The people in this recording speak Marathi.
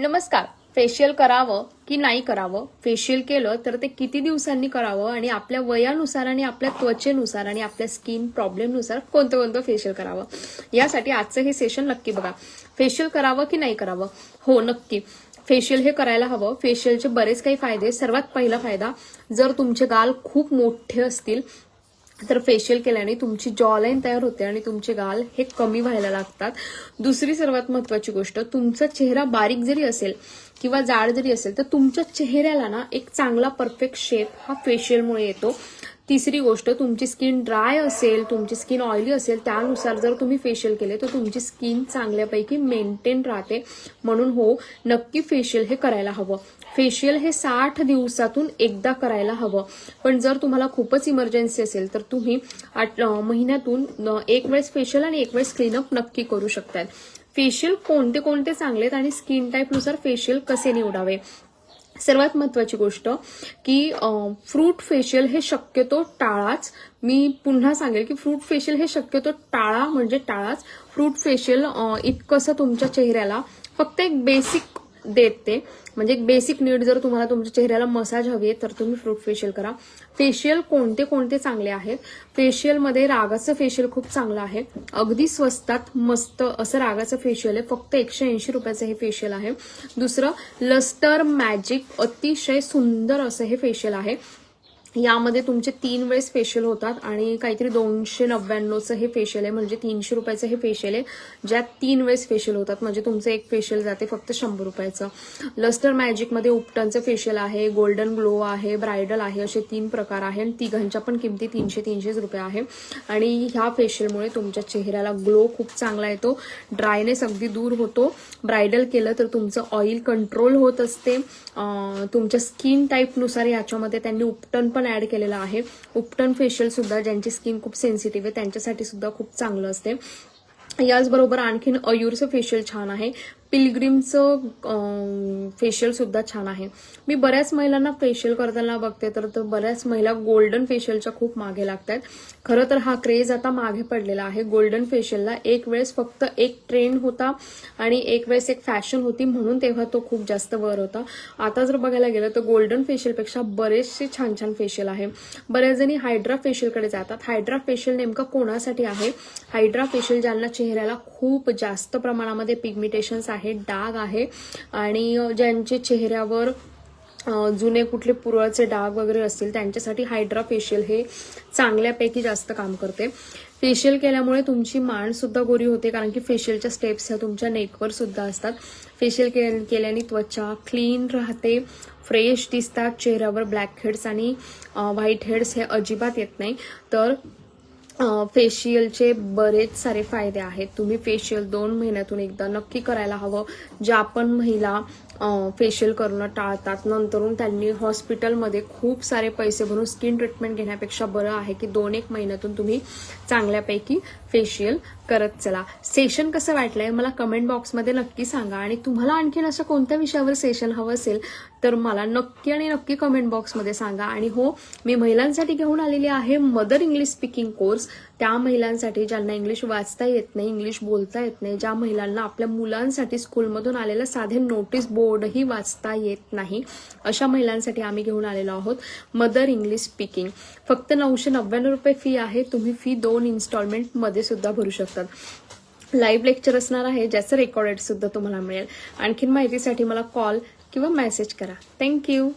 नमस्कार. फेशियल करावं की नाही करावं? फेशियल केलं तर ते किती दिवसांनी करावं? आणि आपल्या वयानुसार आणि आपल्या त्वचेनुसार आणि आपल्या स्किन प्रॉब्लेमनुसार कोणतं कोणतं फेशियल करावं? यासाठी आजचं हे सेशन नक्की बघा. फेशियल करावं की नाही करावं? हो नक्की. फेशियल हे करायला हवं. फेशियलचे बरेच काही फायदे सर्वात पहिला फायदा जर तुमचे गाल खूप मोठे असतील तर फेशियल केल्याने तुमची जॉलाईन तयार होते आणि तुमचे गाल हे कमी व्हायला लागतात. दुसरी सर्वात महत्वाची गोष्ट तुमचा चेहरा बारीक जरी असेल किंवा जाड जरी असेल तर तुमच्या चेहऱ्याला ना एक चांगला परफेक्ट शेप हा फेशियलमुळे येतो. तिसरी गोष्ट तुमची स्किन ड्राय असेल तुमची स्किन ऑइली असेल त्यानुसार जर तुम्ही फेशियल केले तर तुमची स्किन चांगल्यापैकी मेंटेन राहते. म्हणून हो नक्की फेशियल हे करायला हवं. फेशियल हे साठ दिवसातून एकदा करायला हवं. पण जर तुम्हाला खूपच इमर्जन्सी असेल तर तुम्ही आठ महिन्यातून एक वेळेस फेशियल आणि एक वेळेस क्लीनअप नक्की करू शकतात फेशियल कोणते कोणते चांगलेत आणि स्किन टाईपनुसार फेशियल कसे निवडावे? सर्वात महत्वाची गोष्ट की फ्रूट फेशियल हे शक्यतो टाळाच. मी पुन्हा सांगेल की फ्रूट फेशियल हे शक्यतो टाळा म्हणजे टाळाच. फ्रूट फेशियल इतकंसं तुमच्या चेहऱ्याला फक्त एक बेसिक देते. म्हणजे एक बेसिक नीड जर तुम्हाला तुमच्या चेहऱ्याला मसाज हवी आहे तर तुम्ही फ्रूट फेशियल करा. फेशियल कोणते कोणते चांगले आहेत? फेशियलमध्ये रागाचं फेशियल खूप चांगलं आहे. अगदी स्वस्तात मस्त असं रागाचं फेशियल आहे. फक्त एकशे ऐंशी रुपयाचं हे फेशियल आहे. दुसरं लस्टर मॅजिक अतिशय सुंदर असं हे फेशियल आहे. यामध्ये तुमचे तीन वेळेस फेशियल होतात आणि काहीतरी दोनशे नव्याण्णवचं हे फेशियल आहे म्हणजे तीनशे रुपयाचं हे फेशियल आहे ज्यात तीन वेळेस फेशियल होतात. म्हणजे तुमचं एक फेशियल जाते फक्त शंभर रुपयाचं. लस्टर मॅजिकमध्ये उपटनचं फेशियल आहे गोल्डन ग्लो आहे ब्रायडल आहे असे तीन प्रकार आहे आणि तिघांच्या पण किमती तीनशे तीनशेच रुपये आहे. आणि ह्या फेशियलमुळे तुमच्या चेहऱ्याला ग्लो खूप चांगला येतो. ड्रायनेस अगदी दूर होतो. ब्रायडल केलं तर तुमचं ऑइल कंट्रोल होत असते. तुमच्या स्किन टाईपनुसार याच्यामध्ये त्यांनी उपटन पण ऍड केलेलं आहे. उपटन फेशियल सुद्धा ज्यांची स्किन खूप सेन्सिटिव्ह आहे त्यांच्यासाठी सुद्धा खूप चांगलं असते. याचबरोबर आणखीन अयूरचं फेशियल छान आहे. पिलग्रीमचं फेशियलसुद्धा छान आहे. मी बऱ्याच महिलांना फेशियल करताना बघते तर तर बऱ्याच महिला गोल्डन फेशियलच्या खूप मागे लागतात खरं तर हा क्रेज आता मागे पडलेला आहे. गोल्डन फेशियलला एक वेळेस फक्त एक ट्रेंड होता आणि एक वेळेस एक फॅशन होती म्हणून तेव्हा तो खूप जास्त वर होता. आता जर बघायला गेलं तर गोल्डन फेशियलपेक्षा बरेचसे छान छान फेशियल आहे. बऱ्याच जणी हायड्रा फेशियलकडे जातात. हायड्रा फेशियल नेमकं कोणासाठी आहे? हायड्रा फेशियल ज्यांना चेहऱ्याला खूप जास्त प्रमाणामध्ये पिगमिटेशन्स आहे डाग आहे. आणि ज्यांचे चेहऱ्यावर जुने कुठले पुरळचे डाग वगैरे असतील त्यांच्यासाठी हायड्रा फेशियल हे चांगल्यापैकी जास्त काम करते. फेशियल केल्यामुळे तुमची मानसुद्धा गोरी होते कारण की फेशियलच्या स्टेप्स ह्या तुमच्या नेकवर सुद्धा असतात. फेशियल के केल्याने त्वचा क्लीन राहते फ्रेश दिसतात चेहऱ्यावर ब्लॅक हेड्स आणि व्हाईट हेड्स हे अजिबात येत नाही. तर फेशियलचे बरेच सारे फायदे आहेत. तुम्ही फेशियल दोन महिन्यातून एकदा नक्की करायला हवं. ज्या पण महिला फेशियल करणं टाळतात. नंतरून त्यांनी हॉस्पिटलमध्ये खूप सारे पैसे भरून स्किन ट्रीटमेंट घेण्यापेक्षा बरं आहे की दोन एक महिन्यातून तुम्ही चांगल्यापैकी फेशियल करत चला. सेशन कसं वाटलंय? मला कमेंट बॉक्समध्ये नक्की सांगा. आणि तुम्हाला आणखीन असं कोणत्या विषयावर सेशन हवं असेल तर मला नक्की आणि नक्की कमेंट बॉक्समध्ये सांगा. आणि हो मी महिलांसाठी घेऊन आलेली आहे मदर इंग्लिश स्पीकिंग कोर्स त्या महिलांसाठी ज्यांना इंग्लिश वाचता येत नाही इंग्लिश बोलता येत नाही ज्या महिलांना आपल्या मुलांसाठी स्कूलमधून आलेलं साधे नोटीस बोर्डही वाचता येत नाही अशा महिलांसाठी आम्ही घेऊन आलेलो आहोत मदर इंग्लिश स्पीकिंग फक्त नऊशे नव्याण्णव रुपये फी आहे. तुम्ही फी दोन इन्स्टॉलमेंटमध्ये सुद्धा भरू शकता. शकतात लाईव्ह लेक्चर असणार आहे ज्याचं रेकॉर्डेड सुद्धा तुम्हाला मिळेल. आणखीन माहितीसाठी मला कॉल किंवा मेसेज करा. थँक्यू